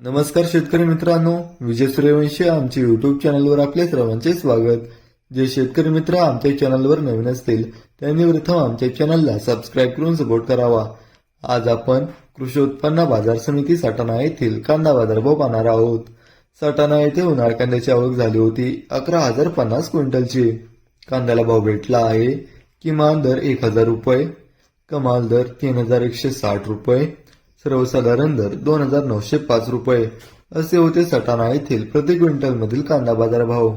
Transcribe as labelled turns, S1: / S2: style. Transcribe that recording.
S1: नमस्कार शेतकरी मित्रांनो विजय सूर्यवंशी आमच्या युट्यूब चॅनलवर आपल्या सर्वांचे स्वागत. जे शेतकरी मित्र आमच्या चॅनलवर नवीन असतील त्यांनी प्रथम आमच्या चॅनलला सबस्क्राईब करून सपोर्ट करावा. आज आपण कृषी उत्पन्न बाजार समिती सटाणा येथील कांदा बाजारभाव पाहणार आहोत. सटाणा येथे उन्हाळ कांद्याची आवक झाली होती अकरा हजार पन्नास क्विंटलची. कांद्याला भाव भेटला आहे किमान दर एक हजार रुपये कमाल दर तीन हजार एकशे साठ रुपये. सर्वसाधारण दर दोन हजार नऊशे पाच रुपये. असे होते सटाणा येथील प्रति क्विंटल मधील कांदा बाजार भाव